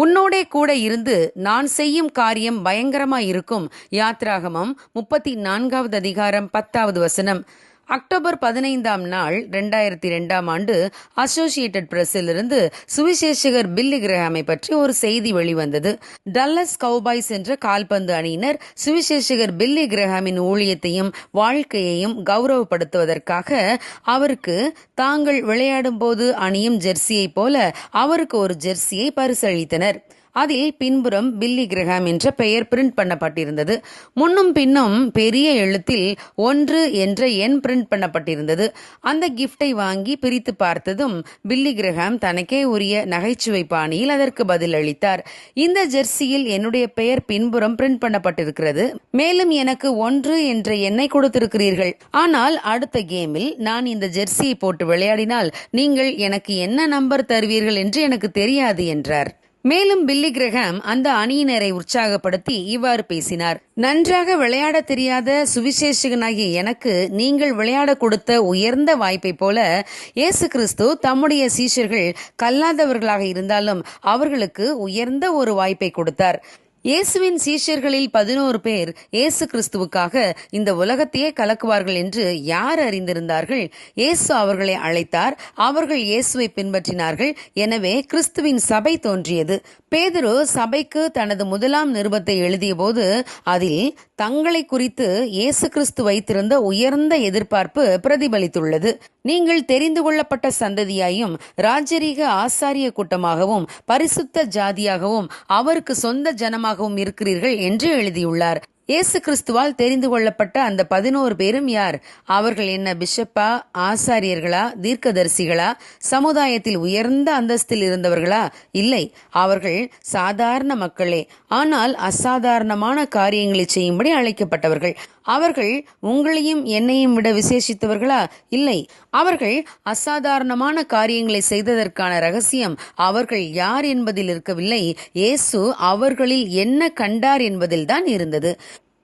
உன்னோடே கூட இருந்து நான் செய்யும் காரியம் பயங்கரமா இருக்கும் யாத்ராகமம் முப்பத்தி நான்காவது அதிகாரம் பத்தாவது வசனம். அக்டோபர் பதினைந்தாம் நாள் ரெண்டாயிரத்தி ரெண்டாம் ஆண்டு அசோசியேட்டட் பிரஸிலிருந்து சுவிசேஷகர் பில்லி கிரஹாமை பற்றி ஒரு செய்தி வெளிவந்தது. டல்லஸ் கவுபாய்ஸ் என்ற கால்பந்து அணியினர் சுவிசேஷகர் பில்லி கிரஹாமின் ஊழியத்தையும் வாழ்க்கையையும் கௌரவப்படுத்துவதற்காக அவருக்கு தாங்கள் விளையாடும் போது அணியும் ஜெர்சியைப் போல அவருக்கு ஒரு ஜெர்சியை பரிசளித்தனர். அதில் பின்புறம் பில்லி கிரஹாம் என்ற பெயர் பிரிண்ட் பண்ணப்பட்டிருந்தது. முன்னும் பின்னும் பெரிய எழுத்தில் ஒன்று என்ற எண் பிரிண்ட் பண்ணப்பட்டிருந்தது. அந்த கிஃப்டை வாங்கி பிரித்து பார்த்ததும் பில்லி கிரஹாம் தனக்கே உரிய நகைச்சுவை பாணியில் அதற்கு பதில் அளித்தார் இந்த ஜெர்சியில் என்னுடைய பெயர் பின்புறம் பிரிண்ட் பண்ணப்பட்டிருக்கிறது. மேலும் எனக்கு ஒன்று என்ற எண்ணை கொடுத்திருக்கிறீர்கள். ஆனால் அடுத்த கேமில் நான் இந்த ஜெர்சியை போட்டு விளையாடினால் நீங்கள் எனக்கு என்ன நம்பர் தருவீர்கள் என்று எனக்கு தெரியாது என்றார். மேலும் பில்லி கிரஹாம் அந்த அணியினரை உற்சாகப்படுத்தி இவ்வாறு பேசினார். நன்றாக விளையாட தெரியாத சுவிசேஷகனாகிய எனக்கு நீங்கள் விளையாட கொடுத்த உயர்ந்த வாய்ப்பை போல இயேசு கிறிஸ்து தம்முடைய சீஷர்கள் கல்லாதவர்களாக இருந்தாலும் அவர்களுக்கு உயர்ந்த ஒரு வாய்ப்பை கொடுத்தார். இயேசுவின் சீஷர்களில் பதினோரு பேர் இயேசு கிறிஸ்துவுக்காக இந்த உலகத்தையே கலக்குவார்கள் என்று யார் அறிந்திருந்தார்கள்? இயேசு அவர்களை அழைத்தார். அவர்கள் இயேசுவை பின்பற்றினார்கள். எனவே கிறிஸ்துவின் சபை தோன்றியது. பேதுரு சபைக்கு தனது முதலாம் நிருபத்தை எழுதியபோது அதில் தங்களை குறித்து இயேசு கிறிஸ்து வைத்திருந்த உயர்ந்த எதிர்பார்ப்பு பிரதிபலித்துள்ளது. நீங்கள் தெரிந்து கொள்ளப்பட்ட சந்ததியாயும் ராஜரீக ஆசாரிய கூட்டமாகவும் பரிசுத்த ஜாதியாகவும் அவருக்கு சொந்த ஜனமாகவும் இருக்கிறீர்கள் என்று எழுதியுள்ளார். இயேசு கிறிஸ்துவால் தெரிந்து கொள்ளப்பட்ட அந்த பதினோரு பேரும் யார்? அவர்கள் என்ன பிஷப்பா ஆசாரியர்களா தீர்க்கதரிசிகளா சமுதாயத்தில் உயர்ந்த அந்தஸ்தில் இருந்தவர்களா? இல்லை. அவர்கள் சாதாரண மக்களே. ஆனால் அசாதாரணமான காரியங்களை செய்யும்படி அழைக்கப்பட்டவர்கள். அவர்கள் உங்களையும் என்னையும் விட விசேஷித்தவர்களா? இல்லை. அவர்கள் அசாதாரணமான காரியங்களை செய்ததற்கான ரகசியம் அவர்கள் யார் என்பதில் இருக்கவில்லை. இயேசு அவர்களில் என்ன கண்டார் என்பதில்தான் இருந்தது.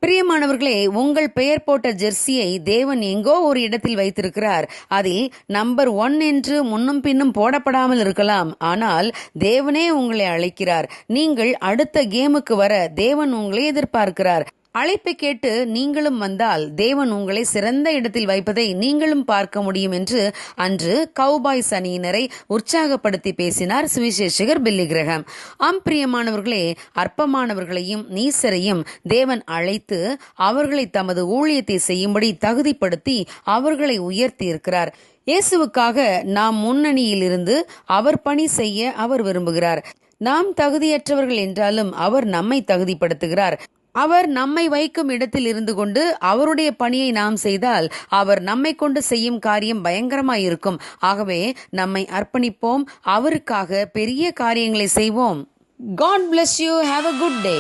பிரியமானவர்களே உங்கள் பெயர் போட்ட ஜெர்சியை தேவன் எங்கோ ஒரு இடத்தில் வைத்திருக்கிறார். அதில் நம்பர் ஒன் என்று முன்னும் பின்னும் போடப்படாமல் இருக்கலாம். ஆனால் தேவனே உங்களை அழைக்கிறார். நீங்கள் அடுத்த கேமுக்கு வர தேவன் உங்களை எதிர்பார்க்கிறார். அழைப்பை கேட்டு நீங்களும் வந்தால் தேவன் உங்களை சிறந்த இடத்தில் வைப்பதை நீங்களும் பார்க்க முடியும் என்று அன்று கவுபாய்ஸ் அணியினரை உற்சாகப்படுத்தி பேசினார் சுவிசேஷகர் பில்லி கிரகம். ஆம் பிரியமானவர்களே அற்பமானவர்களையும் நீசரையும் தேவன் அழைத்து அவர்களை தமது ஊழியத்தை செய்யும்படி தகுதிப்படுத்தி அவர்களை உயர்த்தி இருக்கிறார் இயேசுவுக்காக நாம் முன்னணியில் இருந்து அவர் பணி செய்ய அவர் விரும்புகிறார். நாம் தகுதியற்றவர்கள் என்றாலும் அவர் நம்மை தகுதிப்படுத்துகிறார். அவர் நம்மை வைக்கும் இடத்தில் இருந்து கொண்டு அவருடைய பணியை நாம் செய்தால் அவர் நம்மை கொண்டு செய்யும் காரியம் பயங்கரமாய் இருக்கும். ஆகவே நம்மை அர்ப்பணிப்போம். அவருக்காக பெரிய காரியங்களை செய்வோம். God bless you have a good day